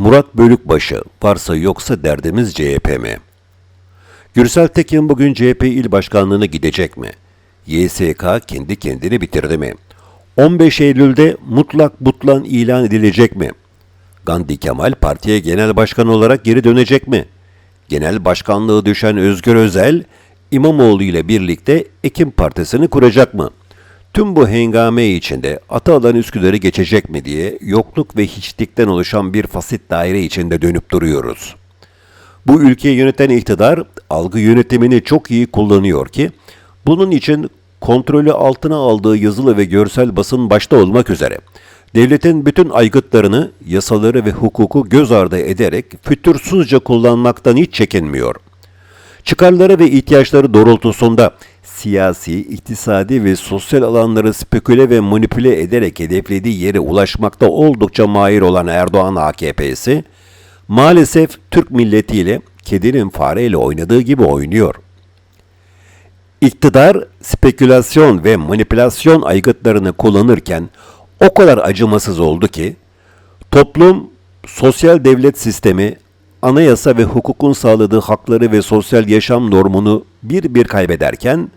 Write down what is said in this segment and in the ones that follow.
Murat Bölükbaşı, varsa yoksa derdimiz CHP mi? Gürsel Tekin bugün CHP il başkanlığına gidecek mi? YSK kendi kendini bitirdi mi? 15 Eylül'de mutlak butlan ilan edilecek mi? Gandhi Kemal partiye genel başkan olarak geri dönecek mi? Genel başkanlığı düşen Özgür Özel, İmamoğlu ile birlikte Ekim Partisi'ni kuracak mı? Tüm bu hengame içinde Atalan Üsküdar'ı geçecek mi diye yokluk ve hiçlikten oluşan bir fasit daire içinde dönüp duruyoruz. Bu ülkeyi yöneten iktidar algı yönetimini çok iyi kullanıyor ki bunun için kontrolü altına aldığı yazılı ve görsel basın başta olmak üzere devletin bütün aygıtlarını, yasaları ve hukuku göz ardı ederek fütursuzca kullanmaktan hiç çekinmiyor. Çıkarları ve ihtiyaçları doğrultusunda siyasi, iktisadi ve sosyal alanları speküle ve manipüle ederek hedeflediği yere ulaşmakta oldukça mahir olan Erdoğan AKP'si, maalesef Türk milletiyle kedinin fareyle oynadığı gibi oynuyor. İktidar spekülasyon ve manipülasyon aygıtlarını kullanırken o kadar acımasız oldu ki toplum, sosyal devlet sistemi, anayasa ve hukukun sağladığı hakları ve sosyal yaşam normunu bir bir kaybederken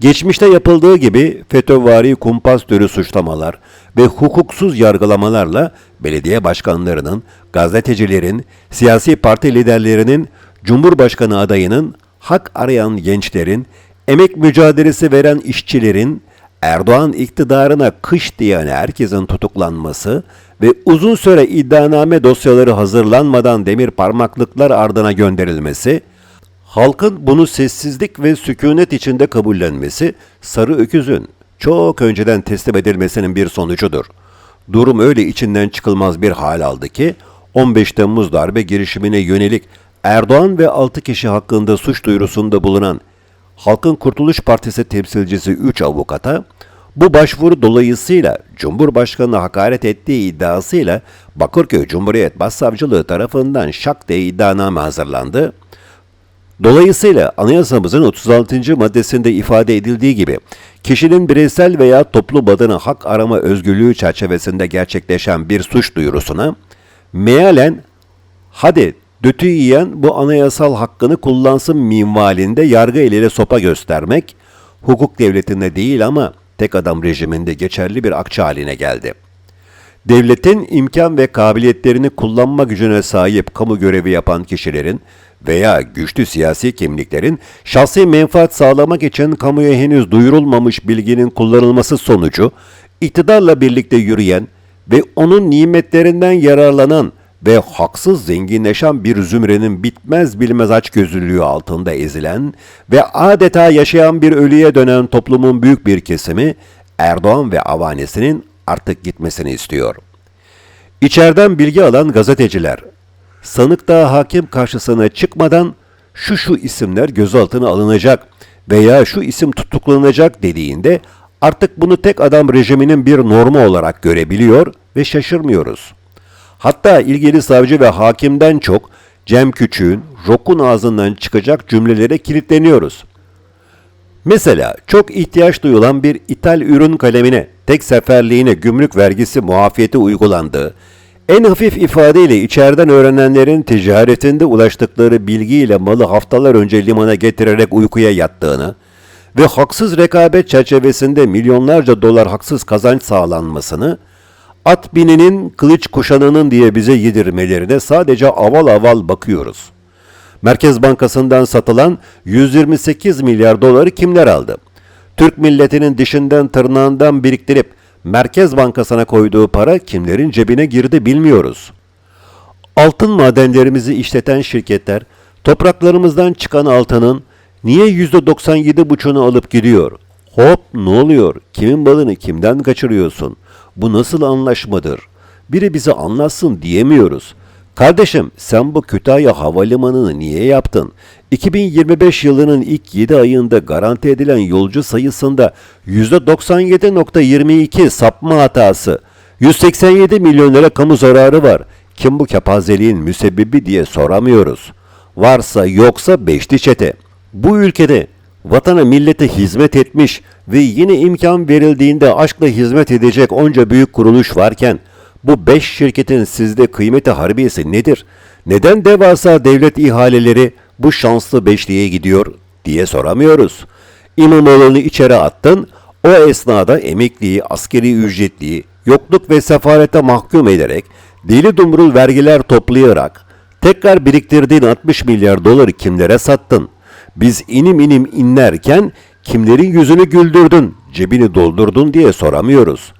geçmişte yapıldığı gibi FETÖ'vari kumpas türü suçlamalar ve hukuksuz yargılamalarla belediye başkanlarının, gazetecilerin, siyasi parti liderlerinin, Cumhurbaşkanı adayının, hak arayan gençlerin, emek mücadelesi veren işçilerin, Erdoğan iktidarına kış diyen herkesin tutuklanması ve uzun süre iddianame dosyaları hazırlanmadan demir parmaklıklar ardına gönderilmesi, halkın bunu sessizlik ve sükunet içinde kabullenmesi sarı öküzün çok önceden teslim edilmesinin bir sonucudur. Durum öyle içinden çıkılmaz bir hal aldı ki 15 Temmuz darbe girişimine yönelik Erdoğan ve 6 kişi hakkında suç duyurusunda bulunan Halkın Kurtuluş Partisi temsilcisi 3 avukata bu başvuru dolayısıyla Cumhurbaşkanı hakaret ettiği iddiasıyla Bakırköy Cumhuriyet Başsavcılığı tarafından şak diye iddianame hazırlandı. Dolayısıyla anayasamızın 36. maddesinde ifade edildiği gibi kişinin bireysel veya toplum adına hak arama özgürlüğü çerçevesinde gerçekleşen bir suç duyurusuna mealen hadi dötü yiyen bu anayasal hakkını kullansın minvalinde yargı eliyle sopa göstermek hukuk devletinde değil ama tek adam rejiminde geçerli bir akçe haline geldi. Devletin imkan ve kabiliyetlerini kullanma gücüne sahip kamu görevi yapan kişilerin veya güçlü siyasi kimliklerin şahsi menfaat sağlamak için kamuya henüz duyurulmamış bilginin kullanılması sonucu iktidarla birlikte yürüyen ve onun nimetlerinden yararlanan ve haksız zenginleşen bir zümrenin bitmez bilmez açgözlülüğü altında ezilen ve adeta yaşayan bir ölüye dönen toplumun büyük bir kesimi Erdoğan ve avanesinin artık gitmesini istiyor. İçeriden bilgi alan gazeteciler, sanık daha hakim karşısına çıkmadan şu şu isimler gözaltına alınacak veya şu isim tutuklanacak dediğinde artık bunu tek adam rejiminin bir normu olarak görebiliyor ve şaşırmıyoruz.'' Hatta ilgili savcı ve hakimden çok Cem Küçük'ün Rok'un ağzından çıkacak cümlelere kilitleniyoruz. Mesela çok ihtiyaç duyulan bir ithal ürün kalemine tek seferliğine gümrük vergisi muafiyeti uygulandığı, en hafif ifadeyle içeriden öğrenenlerin ticaretinde ulaştıkları bilgiyle malı haftalar önce limana getirerek uykuya yattığını ve haksız rekabet çerçevesinde milyonlarca dolar haksız kazanç sağlanmasını at bininin kılıç kuşanının diye bize yedirmelerine sadece aval aval bakıyoruz. Merkez Bankası'ndan satılan 128 milyar doları kimler aldı? Türk milletinin dişinden tırnağından biriktirip Merkez Bankası'na koyduğu para kimlerin cebine girdi bilmiyoruz. Altın madenlerimizi işleten şirketler topraklarımızdan çıkan altının niye %97,5'unu alıp gidiyor? Hop ne oluyor? Kimin balını kimden kaçırıyorsun? Bu nasıl anlaşmadır? Biri bize anlatsın diyemiyoruz. Kardeşim sen bu Kütahya Havalimanı'nı niye yaptın? 2025 yılının ilk 7 ayında garanti edilen yolcu sayısında %97.22 sapma hatası, 187 milyon lira kamu zararı var. Kim bu kepazeliğin müsebbibi diye soramıyoruz. Varsa yoksa beşli çete. Bu ülkede vatana millete hizmet etmiş ve yine imkan verildiğinde aşkla hizmet edecek onca büyük kuruluş varken Bu beş şirketin sizde kıymeti harbiyesi nedir? Neden devasa devlet ihaleleri bu şanslı beşliğe gidiyor diye soramıyoruz. İmamoğlu'nu içeri attın, o esnada emekliyi, askeri ücretliyi, yokluk ve sefarete mahkum ederek, deli dumrul vergiler toplayarak, tekrar biriktirdiğin 60 milyar doları kimlere sattın? Biz inim inim inlerken kimlerin yüzünü güldürdün, cebini doldurdun diye soramıyoruz.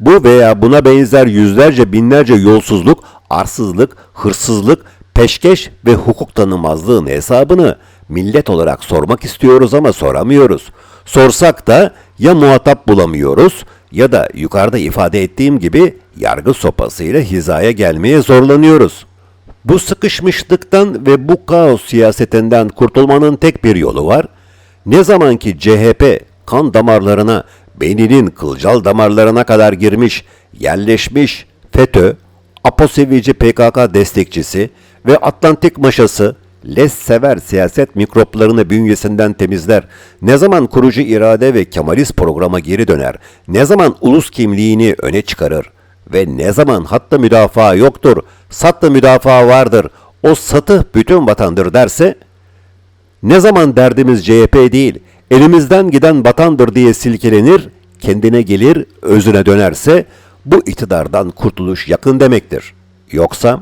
Bu veya buna benzer yüzlerce binlerce yolsuzluk, arsızlık, hırsızlık, peşkeş ve hukuk tanımazlığın hesabını millet olarak sormak istiyoruz ama soramıyoruz. Sorsak da ya muhatap bulamıyoruz ya da yukarıda ifade ettiğim gibi yargı sopasıyla hizaya gelmeye zorlanıyoruz. Bu sıkışmışlıktan ve bu kaos siyasetinden kurtulmanın tek bir yolu var. Ne zaman ki CHP kan damarlarına, beyninin kılcal damarlarına kadar girmiş, yerleşmiş FETÖ, APO sevici PKK destekçisi ve Atlantik maşası les sever siyaset mikroplarını bünyesinden temizler, ne zaman kurucu irade ve Kemalist programa geri döner, ne zaman ulus kimliğini öne çıkarır ve ne zaman hatta müdafaa yoktur, sattı müdafaa vardır, o satı bütün vatandır derse, ne zaman derdimiz CHP değil, elimizden giden vatandır diye silkelenir, kendine gelir, özüne dönerse bu iktidardan kurtuluş yakın demektir. Yoksa